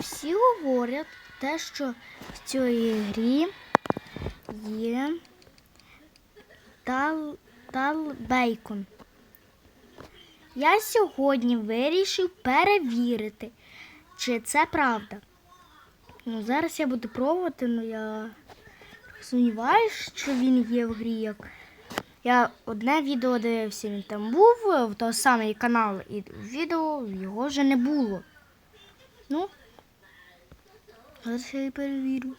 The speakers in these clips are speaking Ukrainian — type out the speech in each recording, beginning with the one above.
всі говорять те, що в цій грі є тал, тал бейкон. Я сьогодні вирішив перевірити, чи це правда. Ну, зараз я буду пробувати, але я сумніваюся, що він є в грі. Як... Я одне відео дивився, він там був, в той самий канал, і відео його вже не було. Ну, зараз я і перевірю.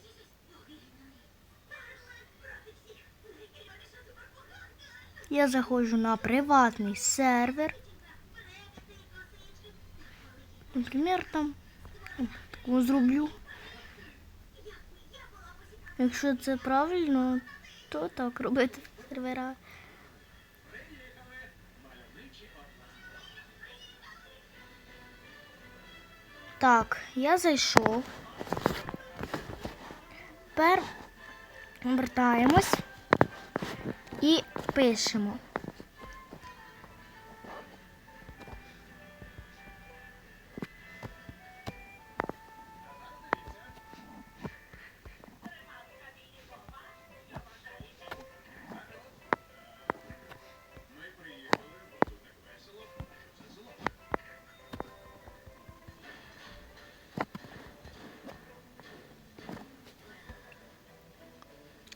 Я заходжу на приватний сервер. Наприклад, там таку зроблю. Якщо це правильно, то так робити сервера. Так, я зайшов. Тепер обертаємось і пишемо.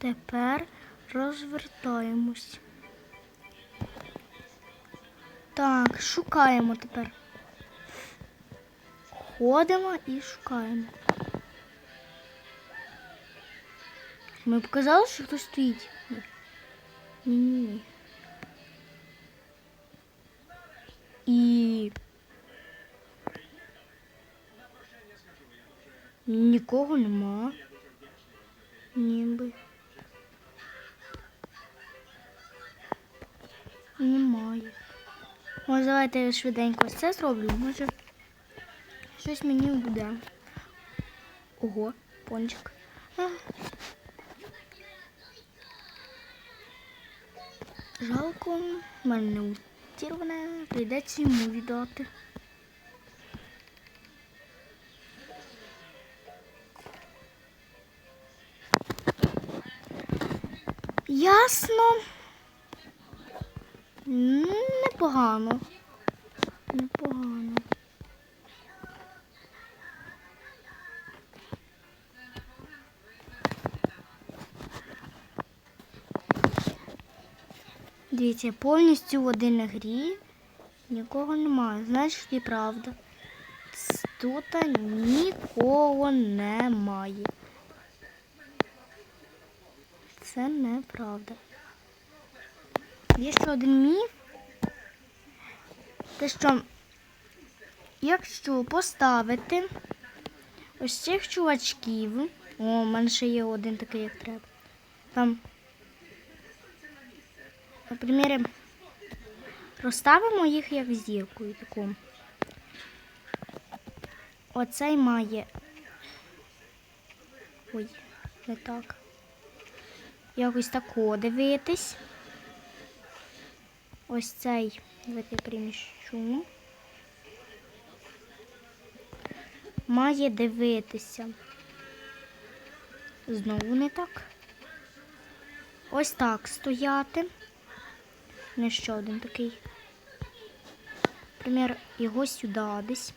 Тепер розвертаємось. Так, шукаємо тепер. Ходимо і шукаємо. Ми показали, що хтось стоїть. Ні. Ні. І нікого нема. Ніби. Немає. Може, давайте я швиденько це зроблю. Може, щось мені буде. Ого, пончик. Жалко, в мене не утірване, прийдеться йому віддати. Ясно. Непогано. Непогано. Дивіться, повністю в один грі нікого немає. Значить, і правда. Тут нікого немає. Це неправда. Є ще один міф. Те, що якщо поставити ось цих чувачків, о, у мене ще є один такий, як треба. Там, наприклад, розставимо їх як зіркою таку. Оцей має. Ой, не так. Якось тако дивитись. Ось цей давайте приміщу. Має дивитися. Знову не так. Ось так стояти. Не ще один такий. Наприклад, його сюди десь.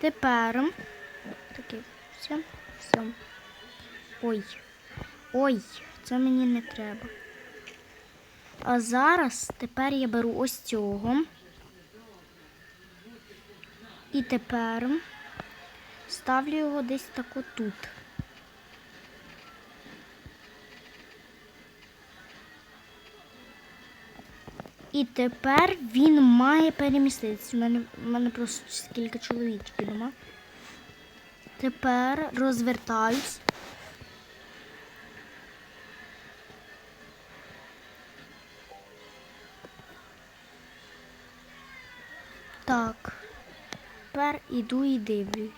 Тепер такий все, все. Ой. Ой, це мені не треба. А зараз тепер я беру ось цього. І тепер ставлю його десь так отут. І тепер він має переміститися. У мене, у мене просто кілька чоловічків нема. Тепер розвертаюсь. Іду і дивлюсь.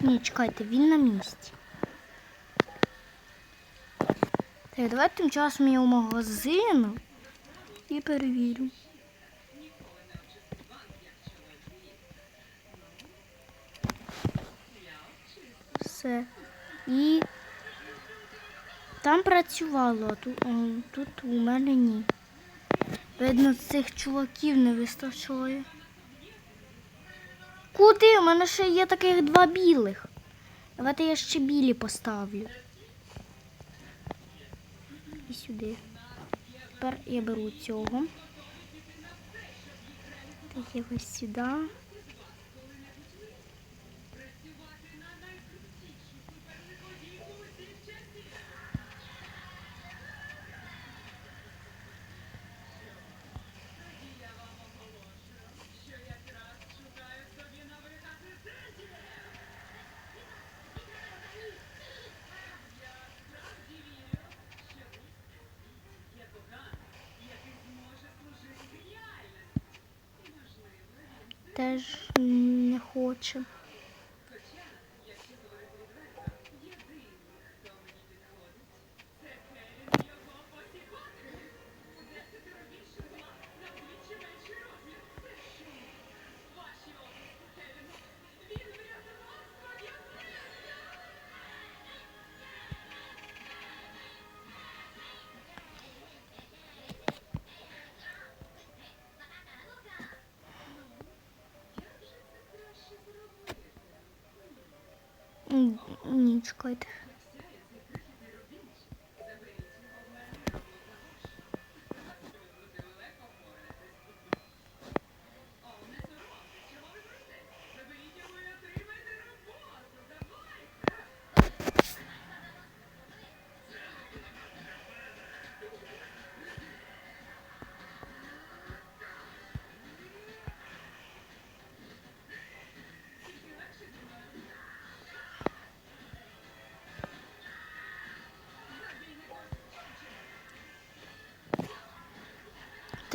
Ні, чекайте, він на місці. Так, давайте тим часом я у магазин і перевірю. Все. І там працювало, а тут, тут у мене ні. Видно, цих чуваків не вистачає. Куди? У мене ще є таких два білих. Давайте я ще білі поставлю. І сюди. Тепер я беру цього. Так я ось сюди. Теж не хоче. Ні,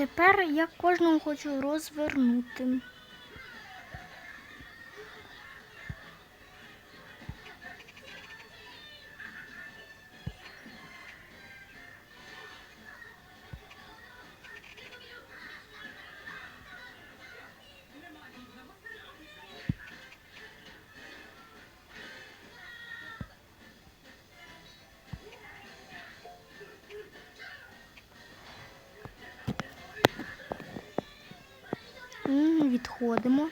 Тепер я кожного хочу розвернути. М, Відходимо.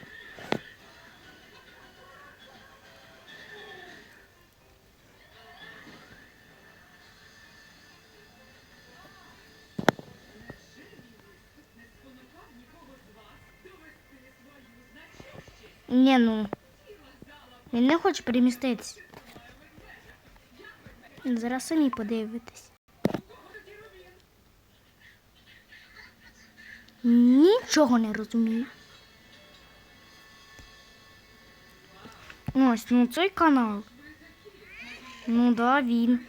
Ні, ну. Він не хоче переміститися. Зараз самі подивитесь. Нічого не розумію. Ось, ну цей канал. Ну да, він.